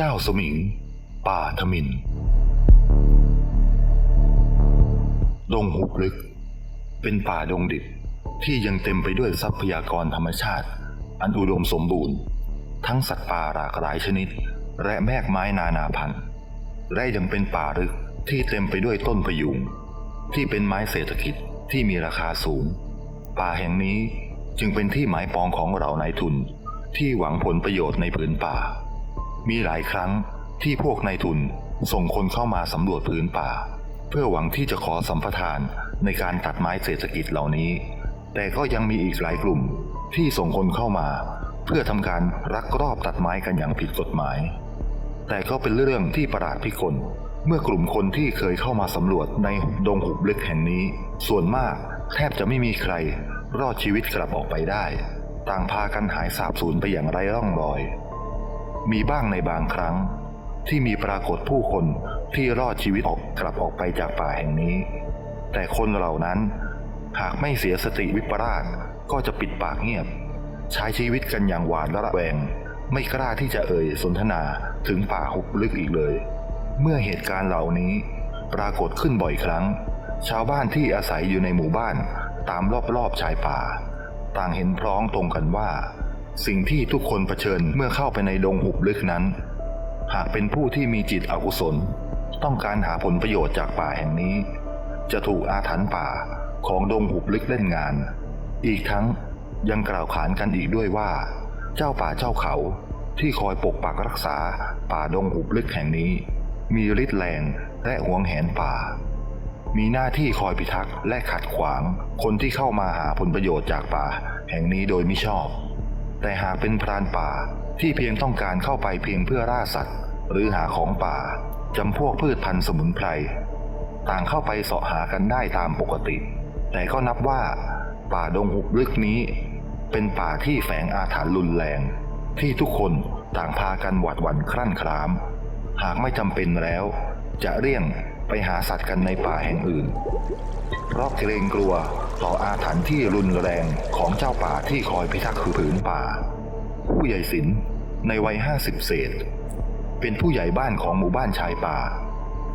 เจ้าสมิง ป่าทมินดงหุบลึก เป็นป่าดงดิบที่ยังเต็มไปด้วยทรัพยากรธรรมชาติ อันอุดมสมบูรณ์ ทั้งสัตว์ป่าหลากหลายชนิด และแมกไม้นานาพันธุ์และยังเป็นป่าลึกที่เต็มไปด้วยต้นพยุงที่เป็นไม้เศรษฐกิจที่มีราคาสูง ป่าแห่งนี้จึงเป็นที่หมายปองของเรานายทุนที่หวังผลประโยชน์ในผืนป่า มีหลายครั้งที่พวกนายทุนส่งคนเข้ามาสำรวจผืนป่า เพื่อหวังที่จะขอสัมปทานในการตัดไม้เศรษฐกิจเหล่านี้ แต่ก็ยังมีอีกหลายกลุ่มที่ส่งคนเข้ามา เพื่อทำการรักรอบตัดไม้กันอย่างผิดกฎหมาย แต่ก็เป็นเรื่องที่ประหลาดพิกลเมื่อกลุ่มคนที่เคยเข้ามาสำรวจในดงหุบลึกแห่งนี้ ส่วนมากแทบจะไม่มีใคร รอดชีวิตกลับออกไปได้ ต่างพากันหายสาบสูญไปอย่างไร้ร่องรอย มีบ้างในบางครั้ง ที่มีปรากฏผู้คนที่รอดชีวิตออกกลับออกไปจากป่าแห่งนี้ แต่คนเหล่านั้นหากไม่เสียสติวิปราชก็จะปิดปากเงียบ ใช้ชีวิตกันอย่างหวาดระแวง ไม่กล้าที่จะเอ่ยสนทนาถึงป่าหุบลึกอีกเลย เมื่อเหตุการณ์เหล่านี้ปรากฏขึ้นบ่อยครั้ง ชาวบ้านที่อาศัยอยู่ในหมู่บ้านตามรอบๆชายป่า ต่างเห็นพร้องตรงกันว่า สิ่งที่ทุกคนเผชิญเมื่อเข้าไปในดงหุบลึกนั้น หากเป็นผู้ที่มีจิตอกุศล ต้องการหาผลประโยชน์จากป่าแห่งนี้ จะถูกอาถรรพ์ป่าของดงหุบลึกเล่นงาน อีกทั้งยังกล่าวขานกันอีกด้วยว่า เจ้าป่าเจ้าเขาที่คอยปกปักรักษาป่าดงหุบลึกแห่งนี้ มีฤทธิ์แรงและหวงแหนป่า มีหน้าที่คอยพิทักษ์และขัดขวางคนที่เข้ามาหาผลประโยชน์จากป่าแห่งนี้โดยมิชอบ แต่หากเป็นพรานป่าที่เพียงต้องการเข้าไปเพียงเพื่อล่าสัตว์ หรือหาของป่าจำพวกพืชพันธุ์สมุนไพร ต่างเข้าไปเสาะหากันได้ตามปกติ แต่ก็นับว่า ป่าดงหุบลึกนี้ เป็นป่าที่แฝงอาถรรพ์รุนแรง ที่ทุกคนต่างพากันหวาดหวั่นครั่นคราม หากไม่จำเป็นแล้ว จะเลี่ยงไปหาสัตว์กันในป่าแห่งอื่น เพราะเกรงกลัว ต่ออาถรรพ์ที่รุนแรงของเจ้าป่าที่คอยพิทักษ์คือผืนป่า ผู้ใหญ่ศิลป์ในวัยห้าสิบเศษ เป็นผู้ใหญ่บ้านของหมู่บ้านชายป่า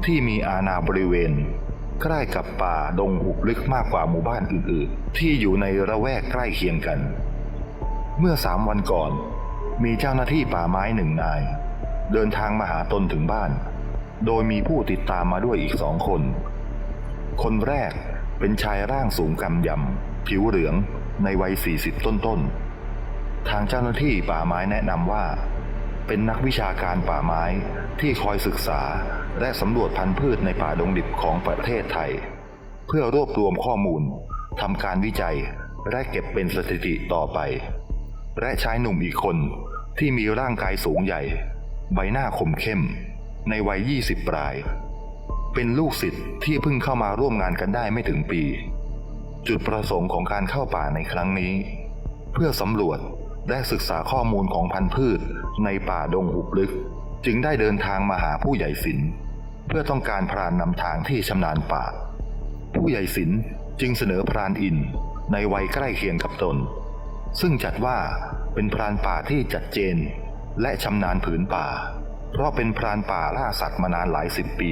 ที่มีอาณาบริเวณ ใกล้กับป่าดงหุบลึกมากกว่าหมู่บ้านอื่นๆ ที่อยู่ในระแวกใกล้เคียงกัน เมื่อสามวันก่อน มีเจ้าหน้าที่ป่าไม้หนึ่งนาย เดินทางมาหาตนถึงบ้าน โดยมีผู้ติดตามมาด้วยอีกสองคน คนแรก เป็นชายร่างสูงกำยำ ผิวเหลืองในวัย 40 ต้นๆ ทางเจ้าหน้าที่ป่าไม้แนะนำว่า เป็นนักวิชาการป่าไม้ที่คอยศึกษาและสำรวจพันธุ์พืชในป่าดงดิบของประเทศไทย เพื่อรวบรวมข้อมูลทำการวิจัยและเก็บเป็นสถิติต่อไป และชายหนุ่มอีกคนที่มีร่างกายสูงใหญ่ ใบหน้าคมเข้ม ในวัย 20 ปลาย เป็นลูกศิษย์ที่เพิ่งเข้ามาร่วมงานกันได้ไม่ถึงปี จุดประสงค์ของการเข้าป่าในครั้งนี้ เพื่อสำรวจและศึกษาข้อมูลของพันธุ์พืชในป่าดงหุบลึก จึงได้เดินทางมาหาผู้ใหญ่ศิลป์เพื่อต้องการพรานนำทางที่ชำนาญป่า ผู้ใหญ่ศิลป์จึงเสนอพรานอินในวัยใกล้เคียงกับตน ซึ่งจัดว่าเป็นพรานป่าที่จัดเจน และชำนาญผืนป่า เพราะเป็นพรานป่าล่าสัตว์มานานหลายสิบปี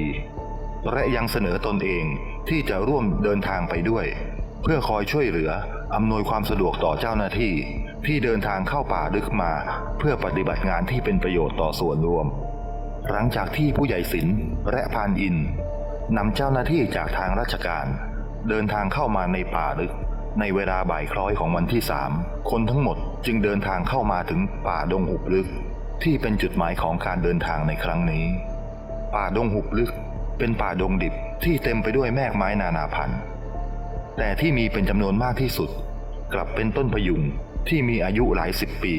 และยังเสนอตนเองที่จะร่วมเดินทางไปด้วย เพื่อคอยช่วยเหลืออำนวยความสะดวกต่อเจ้าหน้าที่ ที่เดินทางเข้าป่าลึกมา เพื่อปฏิบัติงานที่เป็นประโยชน์ต่อส่วนรวม หลังจากที่ผู้ใหญ่ศิลป์และพานอินนำเจ้าหน้าที่จากทางราชการ เดินทางเข้ามาในป่าลึก ในเวลาบ่ายคล้อยของวันที่สามคนทั้งหมดจึงเดินทางเข้ามาถึงป่าดงหุบลึก ที่เป็นจุดหมายของการเดินทางในครั้งนี้ ป่าดงหุบลึก เป็นป่าดงดิบที่เต็มไปด้วยแมกไม้นานาพันธุ์ แต่ที่มีเป็นจำนวนมากที่สุด กลับเป็นต้นพยุงที่มีอายุหลายสิบปี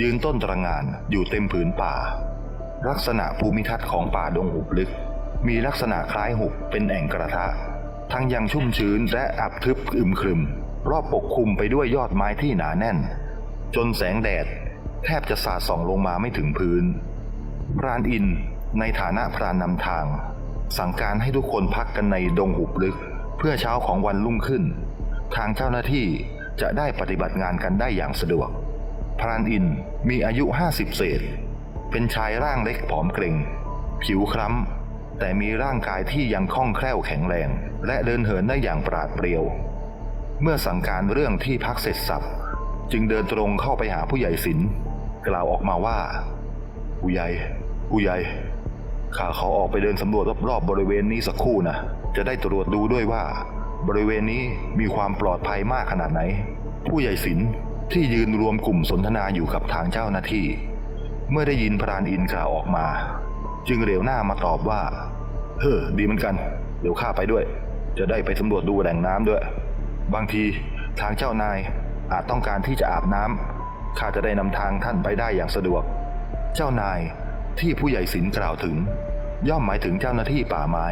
ยืนต้นตระงานอยู่เต็มผืนป่า ลักษณะภูมิทัศน์ของป่าดงหุบลึก มีลักษณะคล้ายหุบเป็นแอ่งกระทะ ทั้งยังชุ่มชื้นและอับทึบอึมครึม รอบปกคลุมไปด้วยยอดไม้ที่หนาแน่น จนแสงแดด แทบจะสาดส่องลงมาไม่ถึงพื้นพรานอินในฐานะพรานนำทาง สั่งการให้ทุกคนพักกันในดงหุบลึก เพื่อเช้าของวันรุ่งขึ้น ทางเจ้าหน้าที่จะได้ปฏิบัติงานกันได้อย่างสะดวก พรานอินมีอายุ50เศษ เป็นชายร่างเล็กผอมเกร็ง ผิวคล้ำ แต่มีร่างกายที่ยังคล่องแคล่วแข็งแรง และเดินเหินได้อย่างปราดเปรียว เมื่อสั่งการเรื่องที่พักเสร็จสับ จึงเดินตรงเข้าไปหาผู้ใหญ่ศิลป์กล่าวออกมาว่า ผู้ใหญ่ ผู้ใหญ่ ข้าขอออกไปเดินสำรวจรอบๆบริเวณนี้สักครู่นะจะได้ตรวจดูด้วยว่า บริเวณนี้มีความปลอดภัยมากขนาดไหน ผู้ใหญ่ศิลที่ยืนรวมกลุ่มสนทนาอยู่กับทางเจ้าหน้าที่ เมื่อได้ยินพรานอินกล่าวออกมา จึงเร็วหน้ามาตอบว่าเฮ้อดีเหมือนกัน เดี๋ยวข้าไปด้วย จะได้ไปสำรวจดูแหล่งน้ำด้วย บางทีทางเจ้านายอาจต้องการที่จะอาบน้ำข้าจะได้นำทางท่านไปได้อย่างสะดวก เจ้านาย ที่ผู้ใหญ่ศิลกล่าวถึง ย่อมหมายถึงเจ้าหน้าที่ป่าไม้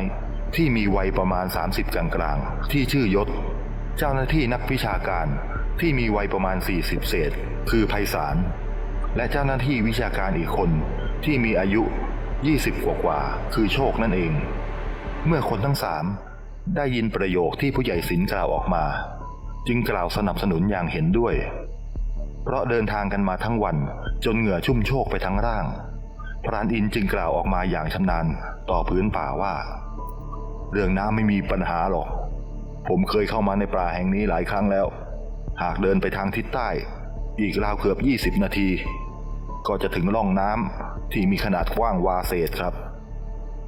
ที่มีวัยประมาณ 30กลางกลางๆ ที่ชื่อยศ เจ้าหน้าที่นักวิชาการที่มีวัยประมาณ 40 เศษ คือไพศาลและเจ้าหน้าที่วิชาการอีกคนที่มีอายุ 20 กว่ากว่า คือโชคนั่นเอง เมื่อคนทั้งสามได้ยินประโยคที่ผู้ใหญ่ศิลกล่าวออกมา จึงกล่าวสนับสนุนอย่างเห็นด้วย เพราะเดินทางกันมาทั้งวันจนเหงื่อชุ่มโชกไปทั้งร่าง พรานอินจึงกล่าวออกมาอย่างชำนาญต่อพื้นป่าว่า เรื่องน้ำไม่มีปัญหาหรอก ผมเคยเข้ามาในป่าแห่งนี้หลายครั้งแล้ว หากเดินไปทางทิศใต้ อีกราวเกือบ 20 นาที ก็จะถึงร่องน้ำที่มีขนาดกว้างวาเศษครับ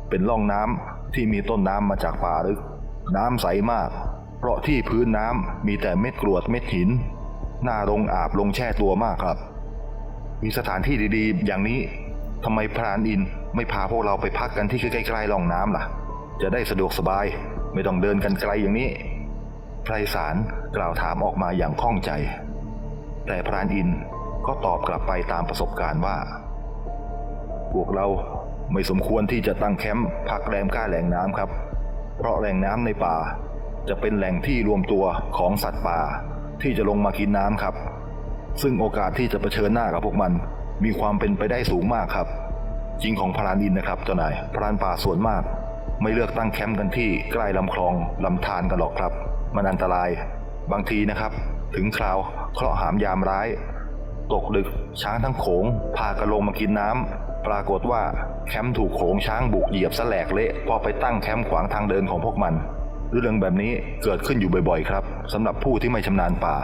เป็นร่องน้ำที่มีต้นน้ำมาจากป่าลึก น้ำใสมาก เพราะที่พื้นน้ำมีแต่เม็ดกรวดเม็ดหินน่าลงอาบลงแช่ตัวมากครับ มีสถานที่ดีๆ อย่างนี้ ทำไมพรานอินไม่พาพวกเราไปพักกันที่ใกล้ๆร่องน้ำล่ะ จะได้สะดวกสบายไม่ต้องเดินกันไกลอย่างนี้ไพรสารกล่าวถามออกมาอย่างข้องใจ แต่พรานอินก็ตอบกลับไปตามประสบการณ์ว่า พวกเราไม่สมควรที่จะตั้งแคมป์พักแรมกล้าแหล่งน้ำครับ เพราะแหล่งน้ำในป่า จะเป็นแหล่งที่รวมตัวของสัตว์ป่าที่จะลงมากินน้ำครับ ซึ่งโอกาสที่จะเผชิญหน้ากับพวกมัน มีความเป็นไปได้สูงมากครับ จริงของพรานอินนะครับเจ้านายพรานป่าส่วนมาก ไม่เลือกตั้งแคมป์กันที่ใกล้ลำคลองลำธารกันหรอกครับ มันอันตราย บางทีนะครับ ถึงคราวเคราะห์หามยามร้าย ตกดึกช้างทั้งโขง พากันลงมากินน้ำปรากฏว่าแคมป์ถูกโขงช้างบุกเหยียบสแลกเละพอไปตั้งแคมป์ขวางทางเดินของพวกมันเรื่องแบบนี้เกิดขึ้นอยู่บ่อยๆ ครับสำหรับผู้ที่ไม่ชำนาญป่า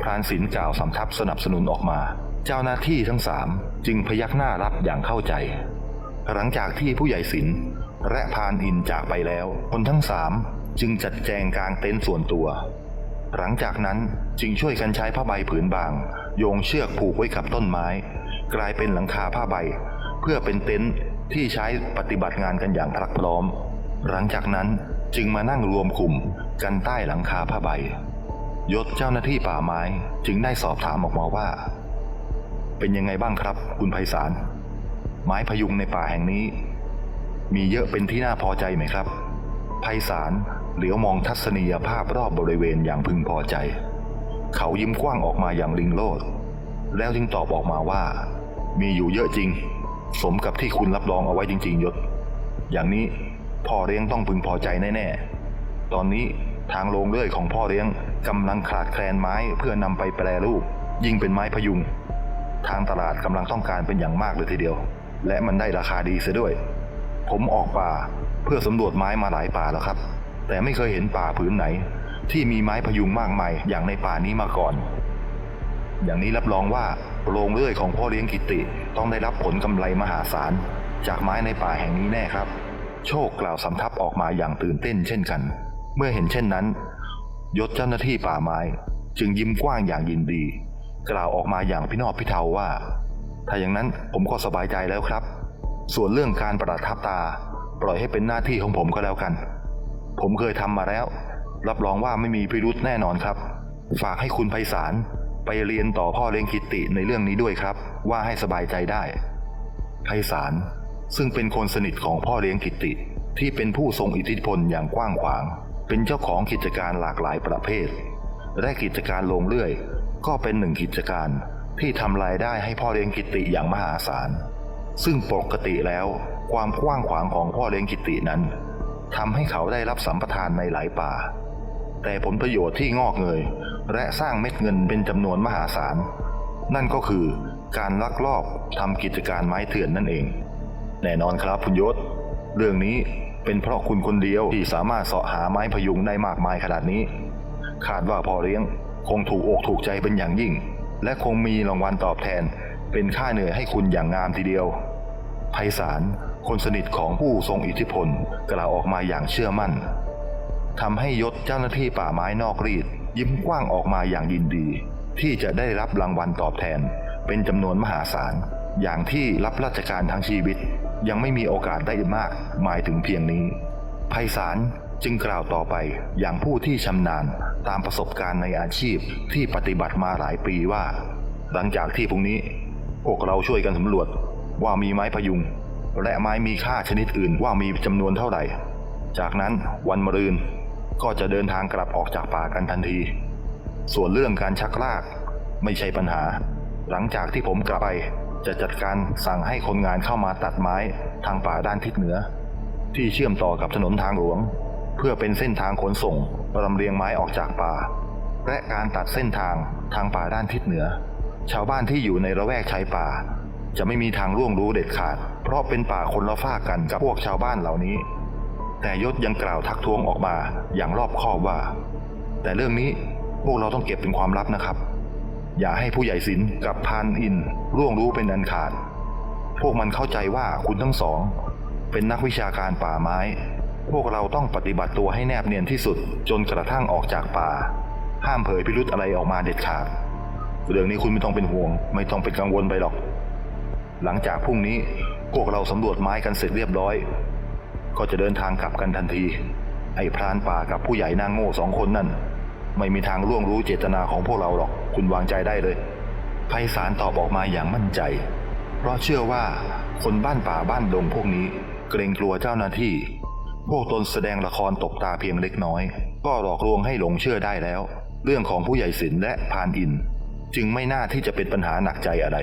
พรานศิลป์กล่าวสำทับสนับสนุนออกมา เจ้าหน้าที่ทั้งสามจึงพยักหน้ารับอย่างเข้าใจ หลังจากที่ผู้ใหญ่ศิลป์และพานอินจากไปแล้ว คนทั้งสามจึงจัดแจงกลางเต็นท์ส่วนตัว หลังจากนั้นจึงช่วยกันใช้ผ้าใบผืนบาง โยงเชือกผูกไว้กับต้นไม้ กลายเป็นหลังคาผ้าใบ เพื่อเป็นเต็นท์ที่ใช้ปฏิบัติงานกันอย่างพรักพร้อม หลังจากนั้นจึงมานั่งรวมกลุ่มกันใต้หลังคาผ้าใบ ยศเจ้าหน้าที่ป่าไม้จึงได้สอบถามออกมาว่า เป็นยังไงบ้างครับ คุณไพศาล ไม้พยุงในป่าแห่งนี้ มีเยอะเป็นที่น่าพอใจไหมครับ ไพศาลเหลียวมองทัศนียภาพรอบบริเวณอย่างพึงพอใจ เขายิ้มกว้างออกมาอย่างลิงโลด แล้วจึงตอบออกมาว่า มีอยู่เยอะจริง สมกับที่คุณรับรองเอาไว้จริง ๆ ยศ อย่างนี้พ่อเลี้ยงต้องพึงพอใจแน่ๆ ตอนนี้ทางโรงเลื่อยของพ่อเลี้ยงกำลังขาดแคลนไม้เพื่อนำไปแปรรูป ยิ่งเป็นไม้พยุง ทางตลาดกำลังต้องการเป็นอย่างมากเลยทีเดียว และมันได้ราคาดีเสียด้วย ผมออกป่าเพื่อสำรวจไม้มาหลายป่าแล้วครับ แต่ไม่เคยเห็นป่าผืนไหน ที่มีไม้พยุงมากมายอย่างในป่านี้มาก่อน อย่างนี้รับรองว่าโรงเลื่อยของพ่อเลี้ยงกิติต้องได้รับผลกำไรมหาศาล จากไม้ในป่าแห่งนี้แน่ครับ โชคกล่าวสำทับออกมาอย่างตื่นเต้นเช่นกัน เมื่อเห็นเช่นนั้น ยศเจ้าหน้าที่ป่าไม้ จึงยิ้มกว้างอย่างยินดี กล่าวออกมาอย่างพี่นอบพี่เทาว่า ถ้าอย่างนั้นผมก็สบายใจแล้วครับ ส่วนเรื่องการประทับตา ปล่อยให้เป็นหน้าที่ของผมก็แล้วกัน ผมเคยทำมาแล้ว รับรองว่าไม่มีพิรุธแน่นอนครับ ฝากให้คุณไพศาลไปเรียนต่อพ่อเลี้ยงกิติในเรื่องนี้ด้วยครับ ว่าให้สบายใจได้ไพศาลซึ่งเป็นคนสนิทของพ่อเลี้ยงกิตติที่เป็นผู้ทรงอิทธิพลอย่างกว้างขวาง เป็นเจ้าของกิจการหลากหลายประเภท และกิจการโรงเลื่อย ก็เป็นหนึ่งกิจการที่ทำรายได้ให้พ่อเลี้ยงกิติอย่างมหาศาล ซึ่งปกติแล้วความกว้างขวางของพ่อเลี้ยงกิตตินั้นทำให้เขาได้รับสัมปทานในหลายป่า แต่ผลประโยชน์ที่งอกเงย และสร้างเม็ดเงินเป็นจำนวนมหาศาล นั่นก็คือการลักลอบทำกิจการไม้เถื่อนนั่นเอง แน่นอนครับคุณยศ เรื่องนี้เป็นเพราะคุณคนเดียวที่สามารถเสาะหาไม้พยุงได้มากมายขนาดนี้ คาดว่าพ่อเลี้ยง คงถูกอกถูกใจเป็นอย่างยิ่ง และคงมีรางวัลตอบแทน เป็นค่าเหนื่อยให้คุณอย่างงามทีเดียวไพศาลคนสนิทของผู้ทรงอิทธิพลกล่าวออกมาอย่างเชื่อมั่นทำให้ยศเจ้าหน้าที่ป่าไม้นอกรีด ยิ้มกว้างออกมาอย่างยินดี ที่จะได้รับรางวัลตอบแทน เป็นจำนวนมหาศาล อย่างที่รับราชการทั้งชีวิต ยังไม่มีโอกาสได้มากหมายถึงเพียงนี้ไพศาล จึงกล่าวต่อไปอย่างผู้ที่ชำนาญตามประสบการณ์ในอาชีพที่ปฏิบัติมาหลายปีว่า หลังจากที่พรุ่งนี้ พวกเราช่วยกันสำรวจว่ามีไม้พยุง และไม้มีค่าชนิดอื่นว่ามีจำนวนเท่าไหร่ จากนั้นวันมะรืนก็จะเดินทางกลับออกจากป่ากันทันที ส่วนเรื่องการชักลากไม่ใช่ปัญหา หลังจากที่ผมกลับไปจะจัดการสั่งให้คนงานเข้ามาตัดไม้ทางป่าด้านทิศเหนือ ที่เชื่อมต่อกับถนนทางหลวง เพื่อเป็นเส้นทางขนส่งลำเลียงไม้ออกจากป่า และการตัดเส้นทางทางป่าด้านทิศเหนือ ชาวบ้านที่อยู่ในระแวกชายป่า จะไม่มีทางร่วงรู้เด็ดขาด เพราะเป็นป่าคนละฝ้ากกันกับพวกชาวบ้านเหล่านี้ แต่ยศยังกล่าวทักท้วงออกมาอย่างรอบคอบว่า แต่เรื่องนี้พวกเราต้องเก็บเป็นความลับนะครับ อย่าให้ผู้ใหญ่ศิลป์กับพานอินร่วงรู้เป็นอันขาด พวกมันเข้าใจว่าคุณทั้งสอง เป็นนักวิชาการป่าไม้ พวกเราต้องปฏิบัติตัวให้แนบเนียนที่สุด จนกระทั่งออกจากป่า ห้ามเผยพิรุธอะไรออกมาเด็ดขาด เรื่องนี้คุณไม่ต้องเป็นห่วง ไม่ต้องเป็นกังวลไปหรอก หลังจากพรุ่งนี้พวกเราสำรวจไม้กันเสร็จเรียบร้อย ก็จะเดินทางกลับกันทันที ไอ้พรานป่ากับผู้ใหญ่นางโง่สองคนนั่น ไม่มีทางล่วงรู้เจตนาของพวกเราหรอก คุณวางใจได้เลยไพศาลตอบออกมาอย่างมั่นใจ เพราะเชื่อว่าคนบ้านป่าบ้านดงพวกนี้ เกรงกลัวเจ้าหน้าที่ พวกตนแสดงละครตกตาเพียงเล็กน้อย ก็หลอกลวงให้หลงเชื่อได้แล้ว เรื่องของผู้ใหญ่ศิลและพรานอิน จึงไม่น่าที่จะเป็นปัญหาหนักใจอะไร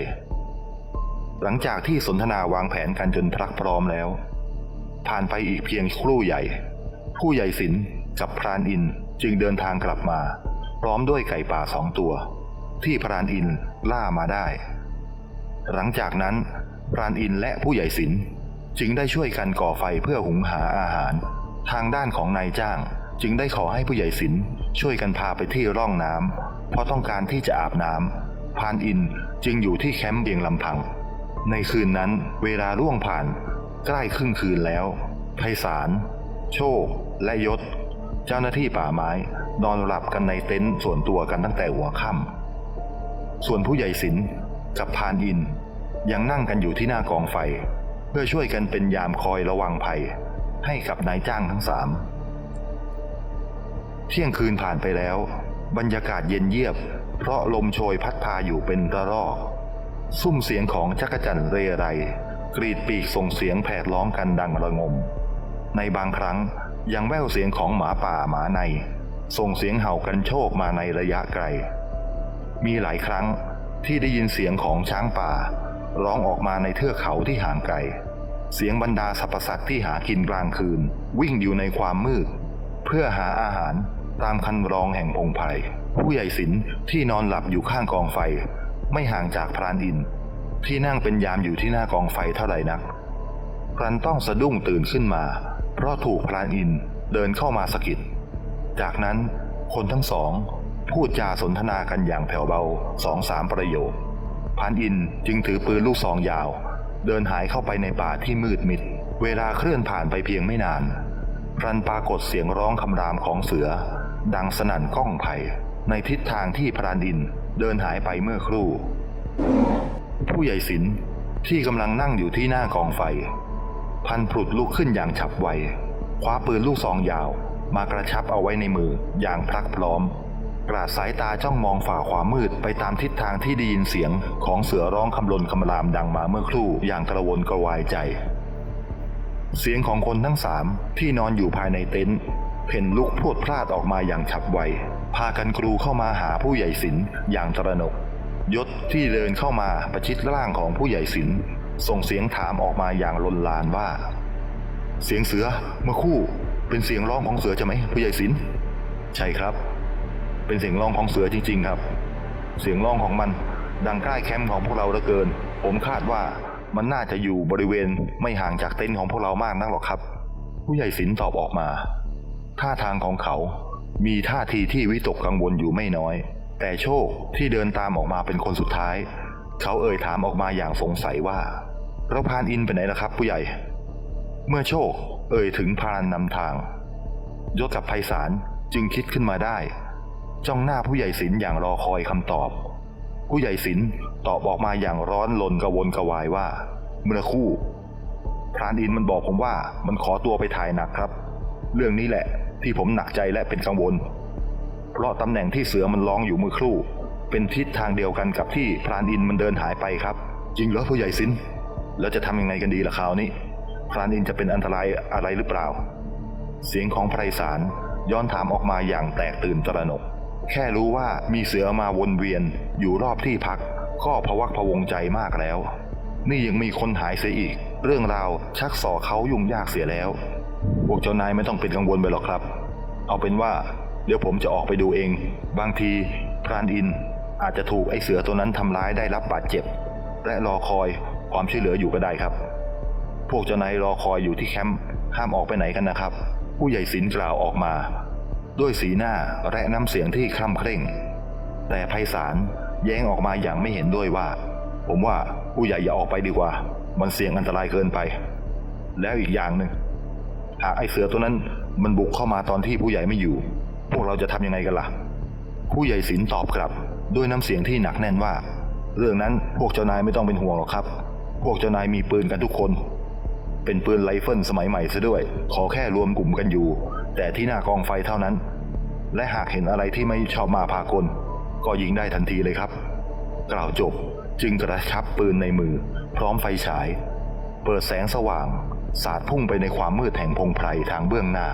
หลังจากที่สนทนาวางแผนกันจนพรักพร้อมแล้ว ผ่านไปอีกเพียงครู่ใหญ่ ผู้ใหญ่ศิลกับพรานอินจึงเดินทางกลับมา พร้อมด้วยไก่ป่าสองตัว ที่พรานอินล่ามาได้ หลังจากนั้นพรานอินและผู้ใหญ่ศิล จึงได้ช่วยกันก่อไฟเพื่อหุงหาอาหาร ทางด้านของนายจ้างจึงได้ขอให้ผู้ใหญ่ศิลช่วยกันพาไปที่ร่องน้ำเพราะต้องการที่จะอาบน้ำพานอินจึงอยู่ที่แคมป์เพียงลำพัง ในคืนนั้นเวลาล่วงผ่าน ใกล้ครึ่งคืนแล้วไพศาลโชค และยศ เจ้าหน้าที่ป่าไม้ นอนหลับกันในเต็นท์ส่วนตัวกันตั้งแต่หัวค่ำส่วนผู้ใหญ่ศิลกับพานอินยังนั่งกันอยู่ที่หน้ากองไฟ เพื่อช่วยกันเป็นยามคอยระวังภัย ให้กับนายจ้างทั้งสามเที่ยงคืนผ่านไปแล้ว บรรยากาศเย็นเยียบ เพราะลมโชยพัดพาอยู่เป็นระลอกซุ้มเสียงของจักรจั่นเรไร กรีดปีกส่งเสียงแผดร้องกันดังระงม ในบางครั้งยังแว่วเสียงของหมาป่าหมาใน ส่งเสียงเห่ากันโชคมาในระยะไกล มีหลายครั้งที่ได้ยินเสียงของช้างป่า ร้องออกมาในเทือกเขาที่ห่างไกล เสียงบรรดาสรรพสัตว์ที่หากินกลางคืน วิ่งอยู่ในความมืด เพื่อหาอาหารตามคันรองแห่งพงไพรผู้ใหญ่ศิลป์ที่นอนหลับอยู่ข้างกองไฟ ไม่ห่างจากพรานอิน ที่นั่งเป็นยามอยู่ที่หน้ากองไฟเท่าไหร่นัก พรันต้องสะดุ้งตื่นขึ้นมา เพราะถูกพรานอินเดินเข้ามาสะกิดจากนั้นคนทั้งสอง พูดจาสนทนากันอย่างแผ่วเบาสองสามประโยค พานอินจึงถือปืนลูกซองยาว เดินหายเข้าไปในป่าที่มืดมิด เวลาเคลื่อนผ่านไปเพียงไม่นานรันปรากฏเสียงร้องคำรามของเสือ ดังสนั่นก้องไผ่ในทิศทางที่พรานอินเดินหายไปเมื่อครู่ ผู้ใหญ่ศิลป์ที่กำลังนั่งอยู่ที่หน้ากองไฟ พันผลุดลุกขึ้นอย่างฉับไว คว้าปืนลูกซองยาว มากระชับเอาไว้ในมืออย่างพลักพร้อม กราดสายตาจ้องมองฝ่าความมืดไปตามทิศทางที่ได้ยินเสียงของเสือร้องคำรนคำรามดังมาเมื่อครู่อย่างกระวนกระวายใจ เสียงของคนทั้งสามที่นอนอยู่ภายในเต็นท์เพ่นลุกพรวดพลาดออกมาอย่างฉับไว พากันกรูเข้ามาหาผู้ใหญ่ศิลป์อย่างตระหนก ยศที่เดินเข้ามาประชิดร่างของผู้ใหญ่ศิลป์ส่งเสียงถามออกมาอย่างลนลานว่า เสียงเสือเมื่อครู่ เป็นเสียงร้องของเสือใช่ไหมผู้ใหญ่ศิลป์ใช่ครับ เป็นเสียงร้องของเสือจริง ๆ ครับ เสียงร้องของมัน ดังใกล้แคมป์ของพวกเราเหลือเกิน ผมคาดว่ามันน่าจะอยู่บริเวณไม่ห่างจากเต็นท์ของพวกเรามากนักหรอกครับ ผู้ใหญ่สินตอบออกมา ท่าทางของเขา มีท่าทีที่วิตกกังวลอยู่ไม่น้อย แต่โชคที่เดินตามออกมาเป็นคนสุดท้าย เขาเอ่ยถามออกมาอย่างสงสัยว่าเราพานอินไปไหนล่ะครับ ผู้ใหญ่ เมื่อโชค เอ่ยถึงพานนำทางยศกับไพศาลจึงคิดขึ้นมาได้ จ้องหน้าผู้ใหญ่ศิลป์อย่างรอคอยคำตอบ ผู้ใหญ่ศิลป์ตอบออกมาอย่างร้อนลนกระวนกระวายว่า เมื่อคู่พรานอินมันบอกผมว่ามันขอตัวไปถ่ายหนักครับ เรื่องนี้แหละที่ผมหนักใจและเป็นกังวล เพราะตำแหน่งที่เสือมันร้องอยู่เมื่อครู่ เป็นทิศทางเดียวกันกับที่พรานอินมันเดินหายไปครับจริงเหรอผู้ใหญ่สินแล้วจะทำยังไงกันดีล่ะคราวนี้พรานอินจะเป็นอันตรายอะไรหรือเปล่า เสียงของไพรสารย้อนถามออกมาอย่างแตกตื่นตระหนก แค่รู้ว่ามีเสือมาวนเวียนอยู่รอบที่พัก ก็พวักพวงใจมากแล้ว นี่ยังมีคนหายเสียอีก เรื่องราวชักส่อเขายุ่งยากเสียแล้ว พวกเจ้านายไม่ต้องเป็นกังวลไปหรอกครับ เอาเป็นว่า เดี๋ยวผมจะออกไปดูเอง บางทีพรานอินอาจจะถูกไอ้เสือตัวนั้นทำร้ายได้รับบาดเจ็บ และรอคอยความช่วยเหลืออยู่ก็ได้ครับ พวกเจ้านายรอคอยอยู่ที่แคมป์ห้ามออกไปไหนกันนะครับ ผู้ใหญ่สินกล่าวออกมา ด้วยสีหน้าและน้ำเสียงที่คร่ำเคร่ง แต่ไพศาลแย้งออกมาอย่างไม่เห็นด้วยว่า ผมว่าผู้ใหญ่อย่าออกไปดีกว่า มันเสี่ยงอันตรายเกินไป แล้วอีกอย่างหนึ่งหากไอ้เสือตัวนั้นมันบุกเข้ามาตอนที่ผู้ใหญ่ไม่อยู่ พวกเราจะทำยังไงกันล่ะ ผู้ใหญ่สินตอบกลับ ด้วยน้ำเสียงที่หนักแน่นว่า เรื่องนั้นพวกเจ้านายไม่ต้องเป็นห่วงหรอกครับ พวกเจ้านายมีปืนกันทุกคน เป็นปืนไรเฟิลสมัยใหม่ซะด้วย ขอแค่รวมกลุ่มกันอยู่ แต่ที่หน้ากองไฟเท่านั้น และหากเห็นอะไรที่ไม่ชอบมาพากล ก็ยิงได้ทันทีเลยครับ กล่าวจบจึงกระชับปืนในมือ พร้อมไฟฉาย เปิดแสงสว่าง สาดพุ่งไปในความมืดแห่งพงไพรทางเบื้องหน้า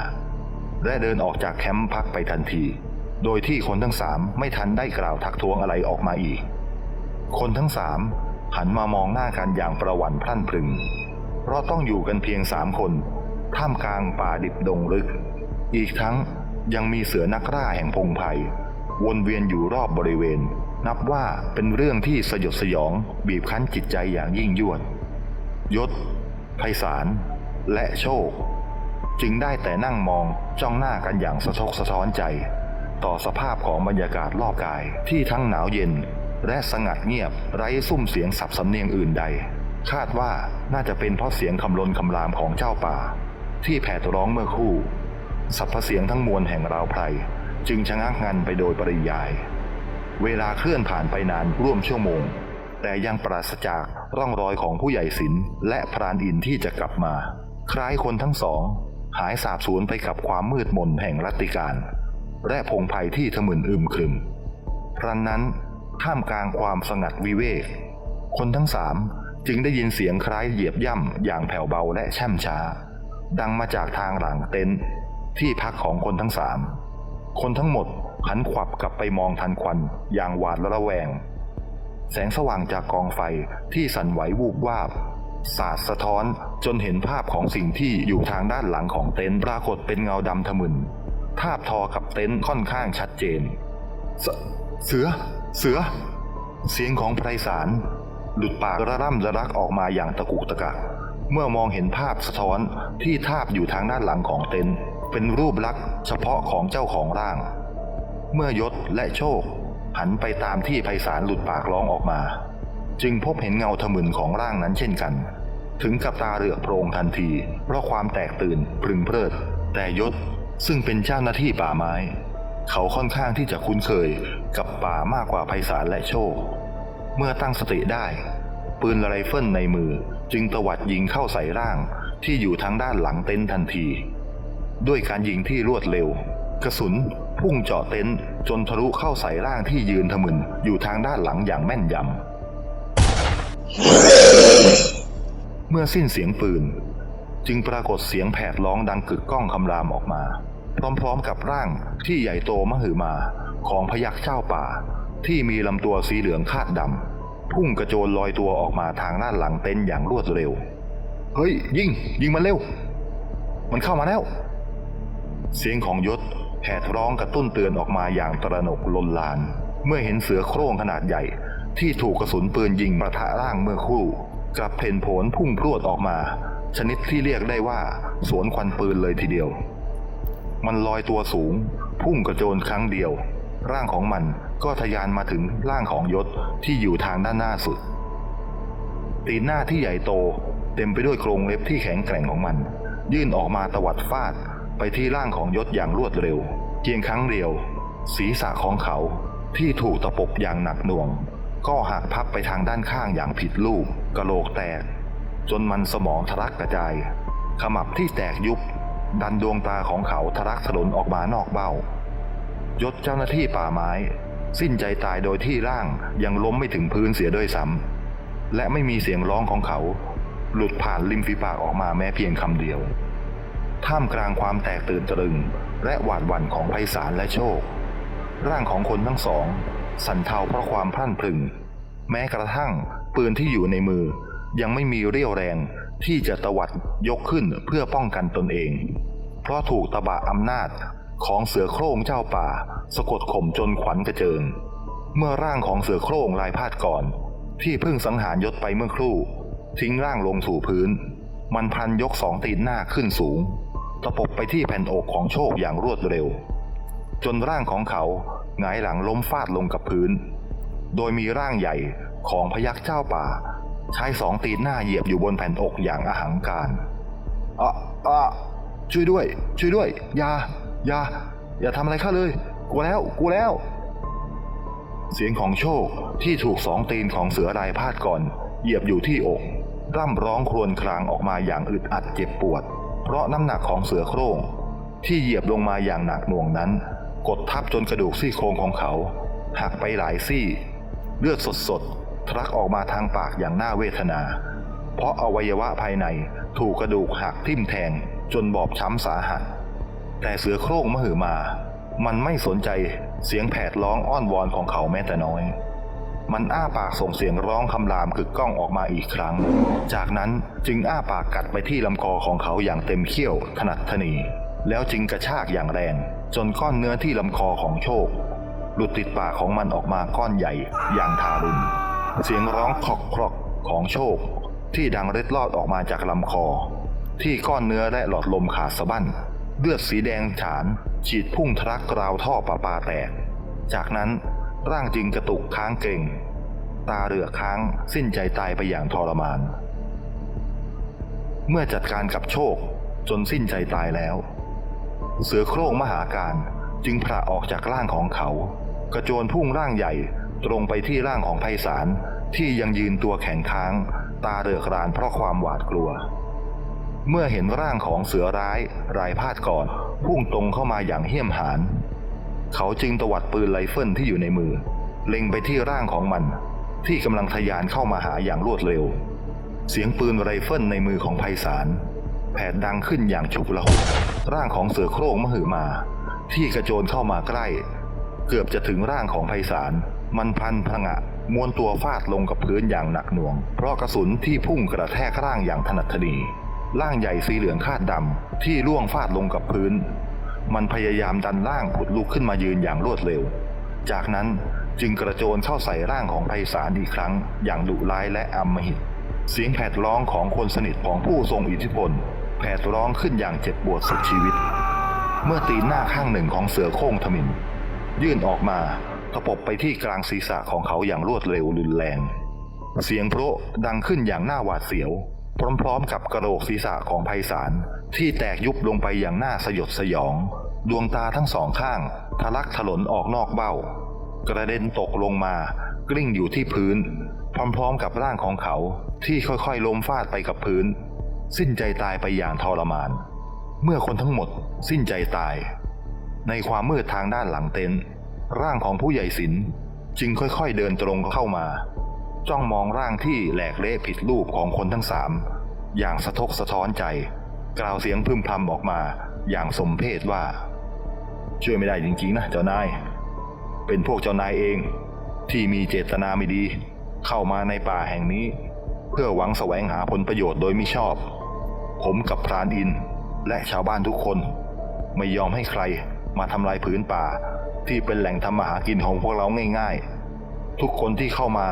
และเดินออกจากแคมป์พักไปทันที โดยที่คนทั้งสามไม่ทันได้กล่าวทักท้วงอะไรออกมาอีก คนทั้งสามหันมามองหน้ากันอย่างประหวั่นพรั่นพรึง เพราะต้องอยู่กันเพียงสามคน ท่ามกลางป่าดิบดงลึก อีกทั้งยังมีเสือนักล่าแห่งพงไพรวนเวียนอยู่รอบบริเวณ นับว่าเป็นเรื่องที่สยดสยองบีบคั้นจิตใจอย่างยิ่งยวด ยศไพศาลและโชค จึงได้แต่นั่งมองจ้องหน้ากันอย่างสะทกสะท้อนใจ ต่อสภาพของบรรยากาศรอบกายที่ทั้งหนาวเย็น และสงัดเงียบไร้ซุ้มเสียงสับสำเนียงอื่นใด คาดว่าน่าจะเป็นเพราะเสียงคำรนคำรามของเจ้าป่า ที่แผดร้องเมื่อคู่ สัพพเสียงทั้งมวลแห่งราวไพรจึงชะงักงันไปโดยปริยาย เวลาเคลื่อนผ่านไปนานร่วมชั่วโมง แต่ยังปราศจากร่องรอยของผู้ใหญ่ศิลและพรานอินที่จะกลับมา คล้ายคนทั้งสอง หายสาบสูญไปกับความมืดมนแห่งรัติการ และพงไพ่ที่ทะมึนอึมครึมครั้นนั้นท่ามกลางความสงัดวิเวก คนทั้งสามจึงได้ยินเสียงคล้ายเหยียบย่ำอย่างแผ่วเบาและแช่มช้า ดังมาจากทางหลังเต็นท์ ที่พักของคนทั้งสาม คนทั้งหมดหันขวับกลับไปมองทันควันอย่างหวาดระแวง แสงสว่างจากกองไฟที่สั่นไหววูบวาบ สาดสะท้อนจนเห็นภาพของสิ่งที่อยู่ทางด้านหลังของเต็นท์ปรากฏเป็นเงาดำทะมึน ทาบทอกับเต็นท์ค่อนข้างชัดเจน เสเสือ เสือ เสียงของไพรสารหลุดปากระร่ำระรักออกมาอย่างตะกุกตะกักเมื่อมองเห็นภาพสะท้อนที่ทาบอยู่ทางด้านหลังของเต็นท์ เป็นรูปลักษณ์เฉพาะของเจ้าของร่าง เมื่อยศและโชค หันไปตามที่ไพศาลหลุดปากร้องออกมา จึงพบเห็นเงาทะมึนของร่างนั้นเช่นกัน ถึงกับตาเหลือกโพรงทันที เพราะความแตกตื่นพรึงเพลิด แต่ยศซึ่งเป็นเจ้าหน้าที่ป่าไม้ เขาค่อนข้างที่จะคุ้นเคยกับป่ามากกว่าไพศาลและโชค เมื่อตั้งสติได้ ปืนไรเฟิลในมือจึงตวัดยิงเข้าใส่ร่างที่อยู่ทางด้านหลังเต็นท์ทันที ด้วยการยิงที่รวดเร็ว กระสุนพุ่งเจาะเต็นท์จนทะลุเข้าใส่ร่างที่ยืนทะมึนอยู่ทางด้านหลังอย่างแม่นยำ เมื่อสิ้นเสียงปืน จึงปรากฏเสียงแผดร้องดังกึกก้องคำรามออกมา พร้อมๆกับร่างที่ใหญ่โตมหึมาของพยักษ์เจ้าป่า ที่มีลำตัวสีเหลืองคาดดำพุ่งกระโจนลอยตัวออกมาทางด้านหลังเต็นท์อย่างรวดเร็ว เฮ้ย ยิง ยิงมันเร็ว มันเข้ามาแล้ว เสียงของยศแผดร้องกระตุ้นเตือนออกมาอย่างตระหนกลนลาน เมื่อเห็นเสือโคร่งขนาดใหญ่ ที่ถูกกระสุนปืนยิงประทะร่างเมื่อครู่กลับเพ่นโผนพุ่งพรวดออกมา ชนิดที่เรียกได้ว่า สวนควันปืนเลยทีเดียว มันลอยตัวสูง พุ่งกระโจนครั้งเดียว ร่างของมันก็ทะยานมาถึงร่างของยศที่อยู่ทางด้านหน้าสุด ตีนหน้าที่ใหญ่โต เต็มไปด้วยโครงเล็บที่แข็งแกร่งของมัน ยื่นออกมาตวัดฟาด ไปที่ร่างของยศอย่างรวดเร็ว เพียงครั้งเดียว ศีรษะของเขาที่ถูกตะปบอย่างหนักหน่วง ก็หักพับไปทางด้านข้างอย่างผิดรูปกะโหลกแตก จนมันสมองทะลักกระจาย ขมับที่แตกยุบ ดันดวงตาของเขาทะลักถลนออกมานอกเบ้ายศเจ้าหน้าที่ป่าไม้ สิ้นใจตายโดยที่ร่างยังล้มไม่ถึงพื้นเสียด้วยซ้ำและไม่มีเสียงร้องของเขา หลุดผ่านริมฝีปากออกมาแม้เพียงคำเดียว ท่ามกลางความแตกตื่นตรึง และหวาดหวั่นของไพศาลและโชค ร่างของคนทั้งสอง สั่นเทาเพราะความพลั่นพรึง แม้กระทั่งปืนที่อยู่ในมือ ยังไม่มีเรี่ยวแรงที่จะตวัดยกขึ้นเพื่อป้องกันตนเอง เพราะถูกตะบะอำนาจของเสือโคร่งเจ้าป่า สะกดข่มจนขวัญกระเจิง เมื่อร่างของเสือโคร่งลายพาดก่อน ที่เพิ่งสังหารยศไปเมื่อครู่ ทิ้งร่างลงสู่พื้น มันพันยกสองตีนหน้าขึ้นสูง ตะปบไปที่แผ่นอกของโชคอย่างรวดเร็ว จนร่างของเขาหงายหลังล้มฟาดลงกับพื้น โดยมีร่างใหญ่ของพยักเจ้าป่า ใช้สองตีนหน้าเหยียบอยู่บนแผ่นอกอย่างอาหังการอะอะช่วยด้วย ช่วยด้วยอย่าอย่าอย่าทำอะไรข้าเลยกูแล้วกูแล้ว เสียงของโชคที่ถูกสองตีนของเสือรายพาดก่อน เหยียบอยู่ที่อก ร่ำร้องครวญครางออกมาอย่างอึดอัดเจ็บปวด เพราะน้ำหนักของเสือโคร่งที่เหยียบลงมาอย่างหนักหน่วงนั้น กดทับจนกระดูกซี่โครงของเขา หักไปหลายซี่ เลือดสดๆทะลักออกมาทางปากอย่างน่าเวทนา เพราะอวัยวะภายในถูกกระดูกหักทิ่มแทงจนบอบช้ำสาหัส แต่เสือโคร่งมหือมา มันไม่สนใจเสียงแผดร้องอ้อนวอนของเขาแม้แต่น้อย มันอ้าปากส่งเสียงร้องคำรามกึกก้องออกมาอีกครั้ง จากนั้นจึงอ้าปากกัดไปที่ลำคอของเขาอย่างเต็มเขี้ยวถนัดทนี แล้วจึงกระชากอย่างแรง จนก้อนเนื้อที่ลำคอของโชค หลุดติดปากของมันออกมาก้อนใหญ่อย่างทารุณ เสียงร้องครอกครอกของโชค ที่ดังเร็ดลอดออกมาจากลำคอ ที่ก้อนเนื้อและหลอดลมขาดสะบั้นเลือดสีแดงฉาน ฉีดพุ่งทะลักกราวท่อประปาแตก จากนั้น ร่างจึงกระตุกค้างเกร็ง ตาเหลือค้างสิ้นใจตายไปอย่างทรมาน เมื่อจัดการกับโชคจนสิ้นใจตายแล้ว เสือโคร่งมหาการจึงพระออกจากร่างของเขา กระโจนพุ่งร่างใหญ่ตรงไปที่ร่างของไพศาลที่ยังยืนตัวแข็งค้าง ตาเรือกรานเพราะความหวาดกลัว เมื่อเห็นร่างของเสือร้ายรายพาดก่อน พุ่งตรงเข้ามาอย่างเหี้ยมหาญ เขาจึงตวัดปืนไรเฟิลที่อยู่ในมือ เล็งไปที่ร่างของมัน ที่กำลังทะยานเข้ามาหาอย่างรวดเร็ว เสียงปืนไรเฟิลในมือของไพศาลแผดดังขึ้นอย่างฉุกละหุกร่างของเสือโคร่งมหือมา ที่กระโจนเข้ามาใกล้ เกือบจะถึงร่างของไพศาลมันพันพงะม้วนตัวฟาดลงกับพื้นอย่างหนักหน่วง เพราะกระสุนที่พุ่งกระแทกร่างอย่างถนัดถนีร่างใหญ่สีเหลืองคาดดำที่ล่วงฟาดลงกับพื้น มันพยายามดันร่างผุดลุกขึ้นมายืนอย่างรวดเร็ว จากนั้นจึงกระโจนเข้าใส่ร่างของไพศาลอีกครั้ง อย่างดุร้ายและอำมหิต เสียงแผดร้องของคนสนิทของผู้ทรงอิทธิพล แผดร้องขึ้นอย่างเจ็บปวดสุดชีวิต เมื่อตีนหน้าข้างหนึ่งของเสือโคร่งทมิน ยื่นออกมาตะปบไปที่กลางศีรษะของเขาอย่างรวดเร็วรุนแรง เสียงโพระดังขึ้นอย่างน่าหวาดเสียว พร้อมๆ กับกระโหลกศีรษะของไพศาลที่แตกยุบลงไปอย่างน่าสยดสยอง ดวงตาทั้งสองข้างทะลักถลนออกนอกเบ้า กระเด็นตกลงมากลิ้งอยู่ที่พื้น พร้อมๆ กับร่างของเขาที่ค่อยๆล้มฟาดไปกับพื้น สิ้นใจตายไปอย่างทรมาน เมื่อคนทั้งหมดสิ้นใจตาย ในความมืดทางด้านหลังเต็นท์ร่างของผู้ใหญ่ศิลจึงค่อยๆเดินตรงเข้ามา จ้องมองร่างที่แหลกเละผิดรูปของคนทั้งสามอย่างสะทกสะท้อนใจ กล่าวเสียงพึมพำออกมาอย่างสมเพชว่า ช่วยไม่ได้จริงๆนะเจ้านาย เป็นพวกเจ้านายเองที่มีเจตนาไม่ดี เข้ามาในป่าแห่งนี้ เพื่อหวังแสวงหาผลประโยชน์โดยมิชอบ ผมกับพรานอินและชาวบ้านทุกคน ไม่ยอมให้ใครมาทำลายผืนป่าที่เป็นแหล่งทำมาหากินของพวกเราง่าย ๆ ทุกคนที่เข้ามา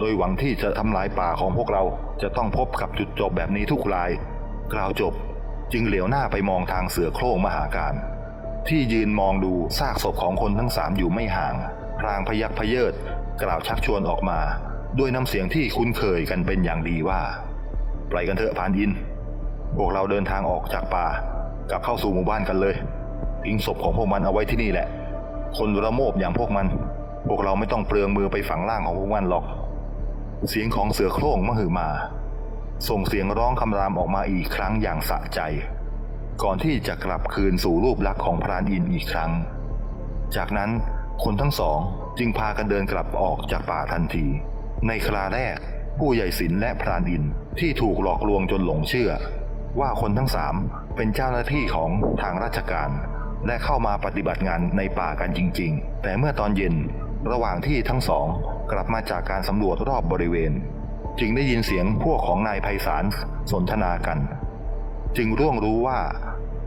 โดยหวังที่จะทำลายป่าของพวกเราจะต้องพบกับจุดจบแบบนี้ทุกราย กล่าวจบจึงเหลียวหน้าไปมองทางเสือโคร่งมหาการ ที่ยืนมองดูซากศพของคนทั้งสามอยู่ไม่ห่าง พรางพยักพเยิดกล่าวชักชวนออกมา ด้วยน้ำเสียงที่คุ้นเคยกันเป็นอย่างดีว่าปล่อยกันเถอะพานอิน พวกเราเดินทางออกจากป่ากลับเข้าสู่หมู่บ้านกันเลยทิ้งศพของพวกมันเอาไว้ที่นี่แหละ คนระโมบอย่างพวกมัน พวกเราไม่ต้องเปลืองมือไปฝังร่างของพวกมันหรอก เสียงของเสือโคร่งมหือมา ส่งเสียงร้องคำรามออกมาอีกครั้งอย่างสะใจ ก่อนที่จะกลับคืนสู่รูปลักษณ์ของพรานอินอีกครั้ง จากนั้นคนทั้งสองจึงพากันเดินกลับออกจากป่าทันที ในคราแรก ผู้ใหญ่ศิลป์และพรานอินที่ถูกหลอกลวงจนหลงเชื่อ ว่าคนทั้งสามเป็นเจ้าหน้าที่ของทางราชการ และเข้ามาปฏิบัติงานในป่ากันจริง ๆ แต่เมื่อตอนเย็น ระหว่างที่ทั้งสองกลับมาจากการสำรวจรอบบริเวณ จึงได้ยินเสียงพวกของนายไพศาลสนทนากัน จึงร่วงรู้ว่า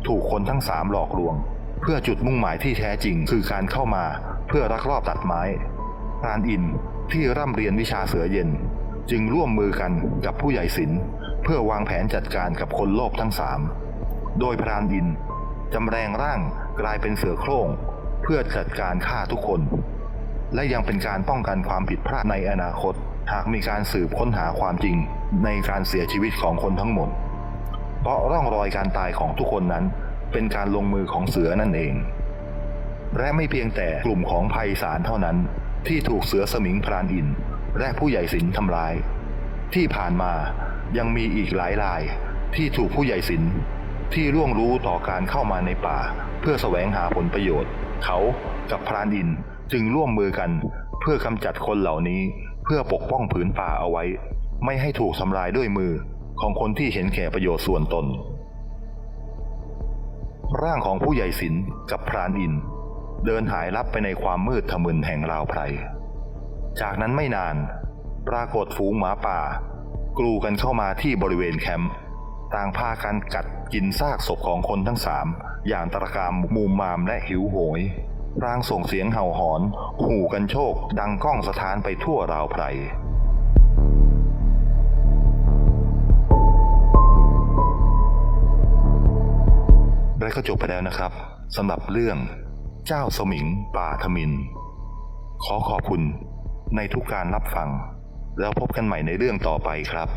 ถูกคนทั้งสามหลอกลวง เพื่อจุดมุ่งหมายที่แท้จริงคือการเข้ามาเพื่อรักรอบตัดไม้พรานอินที่ร่ำเรียนวิชาเสือเย็น จึงร่วมมือกันกับผู้ใหญ่ศิลเพื่อวางแผนจัดการกับคนโลภทั้งสามโดยพรานอินจำแรงร่างกลายเป็นเสือโคร่ง เพื่อจัดการฆ่าทุกคน และยังเป็นการป้องกันความผิดพลาดในอนาคต หากมีการสืบค้นหาความจริง ในการเสียชีวิตของคนทั้งหมด เพราะร่องรอยการตายของทุกคนนั้น เป็นการลงมือของเสือนั่นเอง และไม่เพียงแต่กลุ่มของภัยสารเท่านั้น ที่ถูกเสือสมิงพรานอิน และผู้ใหญ่ศิลป์ทำลาย ที่ผ่านมายังมีอีกหลายราย ที่ถูกผู้ใหญ่ศิลที่ร่วงรู้ต่อการเข้ามาในป่า เพื่อแสวงหาผลประโยชน์ เขากับพรานอิน จึงร่วมมือกันเพื่อกำจัดคนเหล่านี้เพื่อปกป้องผืนป่าเอาไว้ ไม่ให้ถูกทำลายด้วยมือของคนที่เห็นแก่ประโยชน์ส่วนตน ร่างของผู้ใหญ่ศิลป์กับพรานอิน เดินหายลับไปในความมืดทะมึนแห่งราวไพร จากนั้นไม่นาน ปรากฏฝูงหมาป่า กลูกันเข้ามาที่บริเวณแคมป์ต่างพากันกัดกินซากศพของคนทั้งสามอย่างตระการมูมามและหิวโหย ร่างส่งเสียงเห่าหอน หูกันโชค ดังก้องสถานไปทั่วราวไพรและก็จบไปแล้วนะครับสำหรับเรื่องเจ้าสมิงป่าทมิน ขอขอบคุณในทุกการรับฟัง แล้วพบกันใหม่ในเรื่องต่อไปครับ